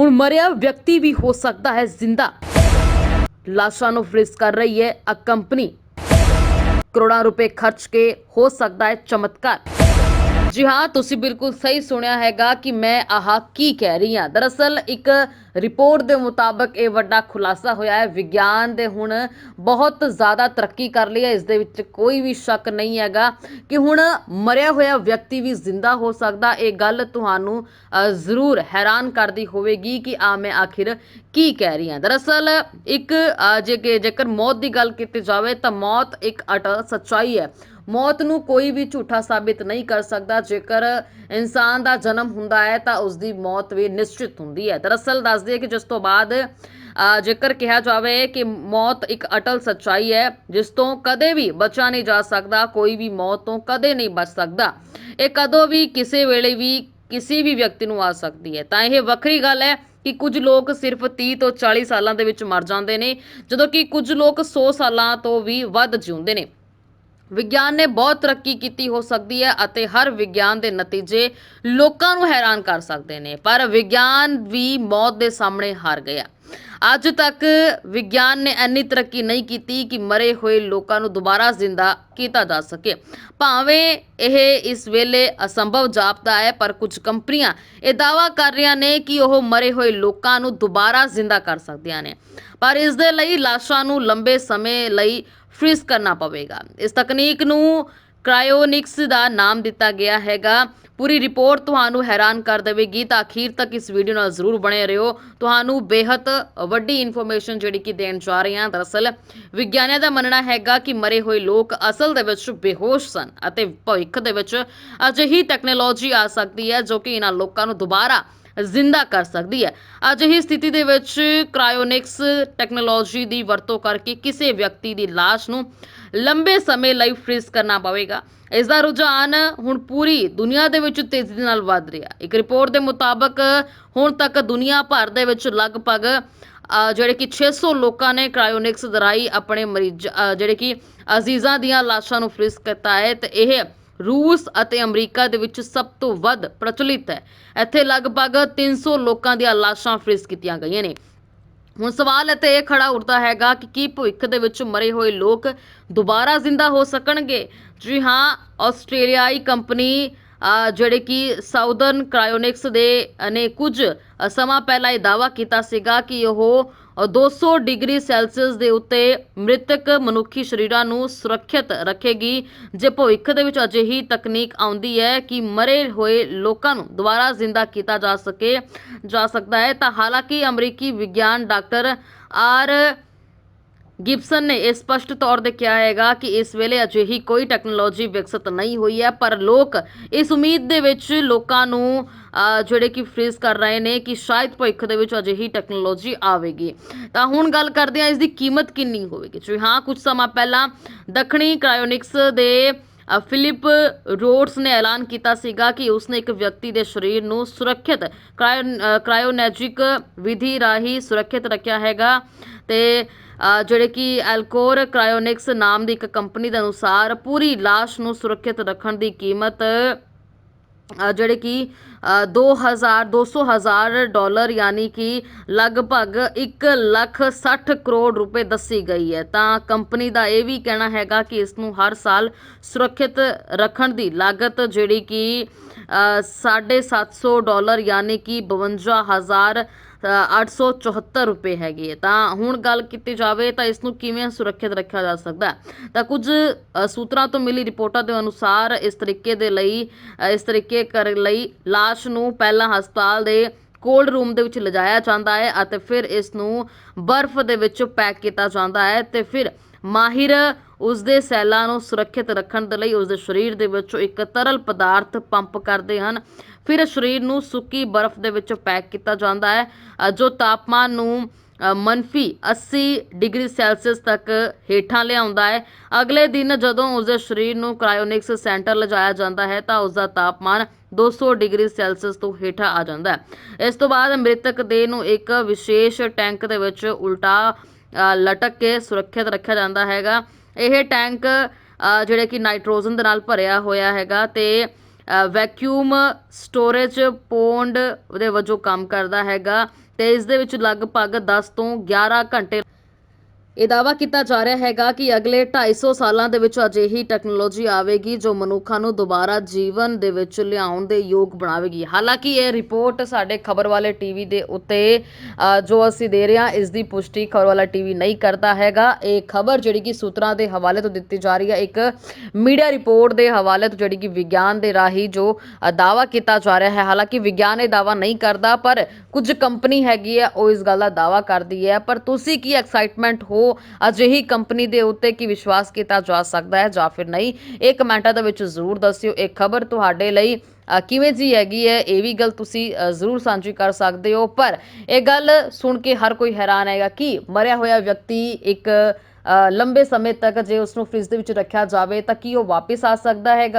ਹੁਣ ਮਰਿਆ ਵਿਅਕਤੀ ਵੀ ਹੋ ਸਕਦਾ ਹੈ ਜ਼ਿੰਦਾ। ਲਾਸ਼ਾਂ ਨੂੰ ਫ੍ਰੀਜ਼ ਕਰ ਰਹੀ ਹੈ ਅ ਕੰਪਨੀ। ਕਰੋੜਾਂ ਰੁਪਏ ਖਰਚ ਕੇ ਹੋ ਸਕਦਾ ਹੈ ਚਮਤਕਾਰ। ਜੀ ਹਾਂ, ਤੁਸੀਂ ਬਿਲਕੁਲ ਸਹੀ ਸੁਣਿਆ ਹੈਗਾ ਕਿ ਮੈਂ ਆਹ ਕੀ ਕਹਿ ਰਹੀ ਹਾਂ। ਦਰਅਸਲ ਇੱਕ ਰਿਪੋਰਟ ਦੇ ਮੁਤਾਬਕ ਇਹ ਵੱਡਾ ਖੁਲਾਸਾ ਹੋਇਆ ਹੈ। ਵਿਗਿਆਨ ਦੇ ਹੁਣ ਬਹੁਤ ਜ਼ਿਆਦਾ ਤਰੱਕੀ ਕਰ ਲਈ ਹੈ। ਇਸ ਦੇ ਵਿੱਚ ਕੋਈ ਵੀ ਸ਼ੱਕ ਨਹੀਂ ਹੈਗਾ ਕਿ ਹੁਣ ਮਰਿਆ ਹੋਇਆ ਵਿਅਕਤੀ ਵੀ ਜ਼ਿੰਦਾ ਹੋ ਸਕਦਾ। ਇਹ ਗੱਲ ਤੁਹਾਨੂੰ ਜ਼ਰੂਰ ਹੈਰਾਨ ਕਰਦੀ ਹੋਵੇਗੀ ਕਿ ਆ ਮੈਂ ਆਖਿਰ ਕੀ ਕਹਿ ਰਹੀ ਹਾਂ। ਦਰਅਸਲ ਇੱਕ ਜੇ ਜੇਕਰ ਮੌਤ ਦੀ ਗੱਲ ਕੀਤੀ ਜਾਵੇ ਤਾਂ ਮੌਤ ਇੱਕ ਅਟਲ ਸੱਚਾਈ ਹੈ। ਮੌਤ ਨੂੰ ਕੋਈ ਵੀ ਝੂਠਾ ਸਾਬਿਤ ਨਹੀਂ ਕਰ ਸਕਦਾ। ਜੇਕਰ ਇਨਸਾਨ ਦਾ ਜਨਮ ਹੁੰਦਾ ਹੈ, ਤਾਂ ਉਸ ਦੀ ਮੌਤ ਵੀ ਨਿਸ਼ਚਿਤ ਹੁੰਦੀ ਹੈ। ਦਰਅਸਲ ਦੱਸਦੇ ਕਿ ਜਿਸ ਤੋਂ ਬਾਅਦ ਜੇਕਰ ਕਿਹਾ ਜਾਵੇ ਕਿ ਮੌਤ ਇੱਕ ਅਟਲ ਸੱਚਾਈ ਹੈ, ਜਿਸ ਤੋਂ ਕਦੇ ਵੀ ਬਚਾ ਨਹੀਂ ਜਾ ਸਕਦਾ, ਕੋਈ ਵੀ ਮੌਤ ਤੋਂ ਕਦੇ ਨਹੀਂ ਬਚ ਸਕਦਾ। ਇਹ ਕਦੋਂ ਵੀ ਕਿਸੇ ਵੇਲੇ ਵੀ ਕਿਸੇ ਵੀ ਵਿਅਕਤੀ ਨੂੰ ਆ ਸਕਦੀ ਹੈ। ਤਾਂ ਇਹ ਵੱਖਰੀ ਗੱਲ ਹੈ ਕਿ ਕੁਝ ਲੋਕ ਸਿਰਫ 30 ਤੋਂ 40 ਸਾਲਾਂ ਦੇ ਵਿੱਚ ਮਰ ਜਾਂਦੇ ਨੇ, ਜਦੋਂ ਕਿ ਕੁਝ ਲੋਕ 100 ਸਾਲਾਂ ਤੋਂ ਵੀ ਵੱਧ ਜਿਉਂਦੇ ਨੇ। ਵਿਗਿਆਨ ਨੇ ਬਹੁਤ ਤਰੱਕੀ ਕੀਤੀ ਹੋ ਸਕਦੀ ਹੈ ਅਤੇ ਹਰ ਵਿਗਿਆਨ ਦੇ ਨਤੀਜੇ ਲੋਕਾਂ ਨੂੰ ਹੈਰਾਨ ਕਰ ਸਕਦੇ ਨੇ, ਪਰ ਵਿਗਿਆਨ ਵੀ ਮੌਤ ਦੇ ਸਾਹਮਣੇ ਹਾਰ ਗਿਆ ਅੱਜ ਤੱਕ ਵਿਗਿਆਨ ਨੇ ਇੰਨੀ ਤਰੱਕੀ ਨਹੀਂ ਕੀਤੀ ਕਿ ਮਰੇ ਹੋਏ ਲੋਕਾਂ ਨੂੰ ਦੁਬਾਰਾ ਜ਼ਿੰਦਾ ਕੀਤਾ ਜਾ ਸਕੇ। ਭਾਵੇਂ ਇਹ ਇਸ ਵੇਲੇ ਅਸੰਭਵ ਜਾਪਦਾ ਹੈ, ਪਰ ਕੁਝ ਕੰਪਨੀਆਂ ਇਹ ਦਾਅਵਾ ਕਰ ਰਹੀਆਂ ਨੇ ਕਿ ਉਹ ਮਰੇ ਹੋਏ ਲੋਕਾਂ ਨੂੰ ਦੁਬਾਰਾ ਜ਼ਿੰਦਾ ਕਰ ਸਕਦੀਆਂ ਨੇ। ਪਰ ਇਸ ਦੇ ਲਈ ਲਾਸ਼ਾਂ ਨੂੰ ਲੰਬੇ ਸਮੇਂ ਲਈ ਫ੍ਰੀਜ਼ ਕਰਨਾ ਪਵੇਗਾ। ਇਸ ਤਕਨੀਕ ਨੂੰ ਕ੍ਰਾਇਓਨਿਕਸ ਦਾ ਨਾਮ ਦਿੱਤਾ ਗਿਆ ਹੈਗਾ। ਪੂਰੀ ਰਿਪੋਰਟ ਤੁਹਾਨੂੰ ਹੈਰਾਨ ਕਰ ਦੇਵੇਗੀ ਤਾਂ ਅਖੀਰ ਤੱਕ ਇਸ ਵੀਡੀਓ ਨਾਲ ਜ਼ਰੂਰ ਬਣੇ ਰਹੋ। ਤੁਹਾਨੂੰ ਬੇਹੱਦ ਵੱਡੀ ਇਨਫੋਰਮੇਸ਼ਨ ਜਿਹੜੀ ਕਿ ਦੇਣ ਜਾ ਰਹੇ ਹਾਂ। ਦਰਅਸਲ ਵਿਗਿਆਨੀਆਂ ਦਾ ਮੰਨਣਾ ਹੈਗਾ ਕਿ ਮਰੇ ਹੋਏ ਲੋਕ ਅਸਲ ਦੇ ਵਿੱਚ ਬੇਹੋਸ਼ ਸਨ ਅਤੇ ਭਵਿੱਖ ਦੇ ਵਿੱਚ ਅਜਿਹੀ ਟੈਕਨੋਲੋਜੀ ਆ ਸਕਦੀ ਹੈ ਜੋ ਕਿ ਇਹਨਾਂ ਲੋਕਾਂ ਨੂੰ ਦੁਬਾਰਾ ਜ਼ਿੰਦਾ ਕਰ ਸਕਦੀ ਹੈ। ਅਜਿਹੀ ਸਥਿਤੀ ਦੇ ਵਿੱਚ ਕ੍ਰਾਇਓਨਿਕਸ ਟੈਕਨੋਲੋਜੀ ਦੀ ਵਰਤੋਂ ਕਰਕੇ ਕਿਸੇ ਵਿਅਕਤੀ ਦੀ ਲਾਸ਼ ਨੂੰ ਲੰਬੇ ਸਮੇਂ ਲਈ ਫ੍ਰੀਜ਼ ਕਰਨਾ ਪਵੇਗਾ। ਇਸ ਦਾ ਰੁਝਾਨ ਹੁਣ ਪੂਰੀ ਦੁਨੀਆ ਦੇ ਵਿੱਚ ਤੇਜ਼ੀ ਨਾਲ ਵੱਧ ਰਿਹਾ ਇੱਕ ਰਿਪੋਰਟ ਦੇ ਮੁਤਾਬਕ ਹੁਣ ਤੱਕ ਦੁਨੀਆ ਭਰ ਦੇ ਵਿੱਚ ਲਗਭਗ ਜਿਹੜੇ ਕਿ 600 ਲੋਕਾਂ ਨੇ ਕ੍ਰਾਇਓਨਿਕਸ ਦਰਾਈ ਆਪਣੇ ਮਰੀਜ਼ ਜਿਹੜੇ ਕਿ ਅਜ਼ੀਜ਼ਾਂ ਦੀਆਂ ਲਾਸ਼ਾਂ ਨੂੰ ਫ੍ਰੀਜ਼ ਕੀਤਾ ਹੈ ਤੇ ਇਹ ਰੂਸ ਅਤੇ ਅਮਰੀਕਾ ਦੇ ਵਿੱਚ ਸਭ ਤੋਂ ਵੱਧ ਪ੍ਰਚਲਿਤ ਹੈ। ਇੱਥੇ ਲਗਭਗ 300 ਲੋਕਾਂ ਦੀਆਂ ਲਾਸ਼ਾਂ ਫ੍ਰੀਜ਼ ਕੀਤੀਆਂ ਗਈਆਂ ਨੇ। ਹੁਣ ਸਵਾਲ ਇੱਥੇ ਇਹ ਖੜਾ ਉੱਠਦਾ ਹੈਗਾ ਕਿ ਕੀ ਭਵਿੱਖ ਦੇ ਵਿੱਚ ਮਰੇ ਹੋਏ ਲੋਕ ਦੁਬਾਰਾ ਜ਼ਿੰਦਾ ਹੋ ਸਕਣਗੇ? ਜੀ ਹਾਂ, ਆਸਟ੍ਰੇਲੀਆਈ ਕੰਪਨੀ ਜਿਹੜੇ ਕਿ ਸਾਊਦਰਨ ਕ੍ਰਾਇਓਨਿਕਸ ਦੇ ਨੇ ਕੁਝ ਸਮਾਂ ਪਹਿਲਾਂ ਇਹ ਦਾਅਵਾ ਕੀਤਾ ਸੀਗਾ ਕਿ ਉਹ 200 ਡਿਗਰੀ ਸੈਲਸੀਅਸ ਦੇ ਉੱਤੇ ਮ੍ਰਿਤਕ ਮਨੁੱਖੀ ਸਰੀਰਾਂ ਨੂੰ ਸੁਰੱਖਿਅਤ ਰੱਖੇਗੀ, ਜੇ ਭਵਿੱਖ ਦੇ ਵਿੱਚ ਅਜਿਹੀ ਤਕਨੀਕ ਆਉਂਦੀ ਹੈ ਕਿ ਮਰੇ ਹੋਏ ਲੋਕਾਂ ਨੂੰ ਦੁਬਾਰਾ ਜ਼ਿੰਦਾ ਕੀਤਾ ਜਾ ਸਕੇ, ਜਾ ਸਕਦਾ ਹੈ, ਤਾਂ ਹਾਲਾਂਕਿ ਅਮਰੀਕੀ ਵਿਗਿਆਨ ਡਾਕਟਰ ਆਰ ਗਿਬਸਨ ਨੇ ਇਹ ਸਪਸ਼ਟ ਤੌਰ ਤੇ ਕਿਹਾ ਹੈਗਾ ਕਿ ਇਸ ਵੇਲੇ ਅਜਿਹੀ ਕੋਈ ਟੈਕਨੋਲੋਜੀ ਵਿਕਸਿਤ ਨਹੀਂ ਹੋਈ ਹੈ, ਪਰ ਲੋਕ ਇਸ ਉਮੀਦ ਦੇ ਵਿੱਚ ਲੋਕਾਂ ਨੂੰ ਜਿਹੜੇ ਕਿ ਫ੍ਰੀਜ਼ ਕਰ ਰਹੇ ਨੇ ਕਿ ਸ਼ਾਇਦ ਭਵਿੱਖ ਦੇ ਵਿੱਚ ਅਜਿਹੀ ਟੈਕਨੋਲੋਜੀ ਆਵੇਗੀ। ਤਾਂ ਹੁਣ ਗੱਲ ਕਰਦੇ ਹਾਂ, ਇਸ ਦੀ ਕੀਮਤ ਕਿੰਨੀ ਹੋਵੇਗੀ? ਜੀ ਹਾਂ, ਕੁਝ ਸਮਾਂ ਪਹਿਲਾਂ ਦੱਖਣੀ ਕ੍ਰਾਇਓਨਿਕਸ ਦੇ ਫਿਲਿਪ ਰੋਡਸ ਨੇ ਐਲਾਨ ਕੀਤਾ ਸੀਗਾ ਕਿ ਉਸਨੇ ਇੱਕ ਵਿਅਕਤੀ ਦੇ ਸਰੀਰ ਨੂੰ ਸੁਰੱਖਿਅਤ ਕ੍ਰਾਇਓ ਕ੍ਰਾਇਓਨੈਜਿਕ ਵਿਧੀ ਰਾਹੀਂ ਸੁਰੱਖਿਅਤ ਰੱਖਿਆ ਹੈਗਾ ਤੇ ਜਿਹੜੇ ਕਿ ਐਲਕੋਰ ਕ੍ਰਾਇਓਨਿਕਸ ਨਾਮ ਦੀ ਇੱਕ ਕੰਪਨੀ ਦੇ ਅਨੁਸਾਰ ਪੂਰੀ ਲਾਸ਼ ਨੂੰ ਸੁਰੱਖਿਅਤ ਰੱਖਣ ਦੀ ਕੀਮਤ ਜਿਹੜੇ ਕਿ ਦੋ ਹਜ਼ਾਰ, ਦੋ ਸੌ ਹਜ਼ਾਰ ਡਾਲਰ ਯਾਨੀ ਕਿ ਲਗਭਗ ਇੱਕ ਲੱਖ ਸੱਠ ਕਰੋੜ ਰੁਪਏ ਦੱਸੀ ਗਈ ਹੈ। ਤਾਂ ਕੰਪਨੀ ਦਾ ਇਹ ਵੀ ਕਹਿਣਾ ਹੈਗਾ ਕਿ ਇਸ ਨੂੰ ਹਰ ਸਾਲ ਸੁਰੱਖਿਅਤ ਰੱਖਣ ਦੀ ਲਾਗਤ ਜਿਹੜੀ ਕਿ ਸਾਢੇ ਸੱਤ ਸੌ ਡਾਲਰ ਯਾਨੀ ਕਿ ਬਵੰਜਾ ਹਜ਼ਾਰ 874 ਰੁਪਏ ਹੈਗੀ ਹੈ ਤਾਂ ਹੁਣ ਗੱਲ ਕੀਤੀ ਜਾਵੇ ਤਾਂ ਇਸ ਨੂੰ ਕਿਵੇਂ ਸੁਰੱਖਿਅਤ ਰੱਖਿਆ ਜਾ ਸਕਦਾ ਤਾਂ ਕੁਝ ਸੂਤਰਾਂ ਤੋਂ ਮਿਲੀ ਰਿਪੋਰਟਾਂ ਦੇ ਅਨੁਸਾਰ ਇਸ ਤਰੀਕੇ ਦੇ ਲਈ ਇਸ ਤਰੀਕੇ ਕਰਨ ਲਈ ਲਾਸ਼ ਨੂੰ ਪਹਿਲਾਂ ਹਸਪਤਾਲ ਦੇ ਕੋਲਡ ਰੂਮ ਦੇ ਵਿੱਚ ਲਿਜਾਇਆ ਜਾਂਦਾ ਹੈ ਅਤੇ ਫਿਰ ਇਸ ਨੂੰ ਬਰਫ਼ ਦੇ ਵਿੱਚ ਪੈਕ ਕੀਤਾ ਜਾਂਦਾ ਹੈ ਤੇ ਫਿਰ ਮਾਹਿਰ ਉਸ ਦੇ ਸੈੱਲਾਂ ਨੂੰ ਸੁਰੱਖਿਅਤ ਰੱਖਣ ਦੇ ਲਈ ਉਸ ਦੇ ਸਰੀਰ ਦੇ ਵਿੱਚੋਂ ਇੱਕ ਤਰਲ ਪਦਾਰਥ ਪੰਪ ਕਰਦੇ ਹਨ। ਫਿਰ ਸਰੀਰ ਨੂੰ ਸੁੱਕੀ ਬਰਫ਼ ਦੇ ਵਿੱਚ ਪੈਕ ਕੀਤਾ ਜਾਂਦਾ ਹੈ ਜੋ ਤਾਪਮਾਨ ਨੂੰ ਮਨਫੀ ਮੰਫੀ 80 ਡਿਗਰੀ ਸੈਲਸੀਅਸ ਤੱਕ ਹੇਠਾਂ ਲਿਆਉਂਦਾ ਹੈ। ਅਗਲੇ ਦਿਨ ਜਦੋਂ ਉਸ ਦੇ ਸਰੀਰ ਨੂੰ ਕ੍ਰਾਇਓਨਿਕਸ ਸੈਂਟਰ ਲਿਜਾਇਆ ਜਾਂਦਾ ਹੈ ਤਾਂ ਉਸ ਦਾ ਤਾਪਮਾਨ 200 ਡਿਗਰੀ ਸੈਲਸੀਅਸ ਤੋਂ ਹੇਠਾਂ ਆ ਜਾਂਦਾ ਹੈ। ਇਸ ਤੋਂ ਬਾਅਦ ਮ੍ਰਿਤਕ ਦੇਹ ਨੂੰ ਇੱਕ ਵਿਸ਼ੇਸ਼ ਟੈਂਕ ਦੇ ਵਿੱਚ ਉਲਟਾ ਲਟਕ ਕੇ ਸੁਰੱਖਿਅਤ ਰੱਖਿਆ ਜਾਂਦਾ ਹੈਗਾ। ਇਹ ਟੈਂਕ ਜਿਹੜੇ ਕਿ ਨਾਈਟ੍ਰੋਜਨ ਦੇ ਨਾਲ ਭਰਿਆ ਹੋਇਆ ਹੈਗਾ ਅਤੇ ਵੈਕਿਊਮ ਸਟੋਰੇਜ ਪੌਂਡ ਦੇ ਵਜੋਂ ਕੰਮ ਕਰਦਾ ਹੈਗਾ ਅਤੇ ਇਸ ਦੇ ਵਿੱਚ ਲਗਭਗ ਦਸ ਤੋਂ 11 ਘੰਟੇ ਇਹ ਦਾਵਾ ਕੀਤਾ ਜਾ ਰਿਹਾ ਹੈਗਾ ਕਿ ਅਗਲੇ 250 ਸਾਲਾਂ ਦੇ ਵਿੱਚ ਅਜਿਹੀ ਟੈਕਨੋਲੋਜੀ ਆਵੇਗੀ ਜੋ ਮਨੁੱਖਾਂ ਨੂੰ ਦੁਬਾਰਾ ਜੀਵਨ ਦੇ ਵਿੱਚ ਲਿਆਉਣ ਦੇ ਯੋਗ ਬਣਾਵੇਗੀ। ਹਾਲਾਂਕਿ ਇਹ ਰਿਪੋਰਟ ਸਾਡੇ ਖਬਰ ਵਾਲੇ ਟੀਵੀ ਦੇ ਉੱਤੇ ਜੋ ਅਸੀਂ ਦੇ ਰਹੇ ਹਾਂ ਇਸ ਦੀ ਪੁਸ਼ਟੀ ਖਬਰ ਵਾਲਾ ਟੀਵੀ ਨਹੀਂ ਕਰਦਾ ਹੈਗਾ। ਇਹ ਖਬਰ ਜਿਹੜੀ ਕਿ ਸੂਤਰਾਂ ਦੇ ਹਵਾਲੇ ਤੋਂ ਦਿੱਤੀ ਜਾ ਰਹੀ ਹੈ ਇੱਕ ਮੀਡੀਆ ਰਿਪੋਰਟ ਦੇ ਹਵਾਲੇ ਤੋਂ ਜਿਹੜੀ ਕਿ ਵਿਗਿਆਨ ਦੇ ਰਾਹੀਂ ਜੋ ਅ, ਦਾਵਾ ਕੀਤਾ ਜਾ ਰਿਹਾ ਹੈ। ਹਾਲਾਂਕਿ ਵਿਗਿਆਨ ਇਹ ਦਾਵਾ ਨਹੀਂ ਕਰਦਾ ਪਰ ਕੁਝ ਕੰਪਨੀ ਹੈਗੀ ਹੈ ਉਹ ਇਸ ਗੱਲ ਦਾ ਦਾਵਾ ਕਰਦੀ ਹੈ। ਪਰ ਤੁਸੀਂ ਕੀ ਐਕਸਾਈਟਮੈਂਟ ਹੋ ਅਜਿਹੀ ਕੰਪਨੀ ਦੇ ਉੱਤੇ ਕੀ ਵਿਸ਼ਵਾਸ ਕੀਤਾ ਜਾ ਸਕਦਾ ਹੈ ਜਾਂ ਫਿਰ ਨਹੀਂ? ਇਹ ਕਮੈਂਟਾਂ ਦੇ ਵਿੱਚ ਜ਼ਰੂਰ ਦੱਸਿਓ। ਇਹ ਖਬਰ ਤੁਹਾਡੇ ਲਈ ਕਿਵੇਂ ਜੀ ਹੈਗੀ ਹੈ? ਇਹ ਵੀ ਗੱਲ ਤੁਸੀਂ ਜ਼ਰੂਰ ਸਾਂਝੀ ਕਰ ਸਕਦੇ ਹੋ। ਪਰ ਇਹ ਗੱਲ ਸੁਣ ਕੇ ਹਰ ਕੋਈ ਹੈਰਾਨ ਹੈਗਾ ਕਿ ਮਰਿਆ ਹੋਇਆ ਵਿਅਕਤੀ ਇੱਕ ਲੰਬੇ ਸਮੇਂ ਤੱਕ ਜੇ ਉਸ ਨੂੰ ਫ੍ਰਿਜ ਦੇ ਵਿੱਚ ਰੱਖਿਆ ਜਾਵੇ ਤਾਂ ਕੀ ਉਹ ਵਾਪਸ ਆ ਸਕਦਾ ਹੈਗਾ?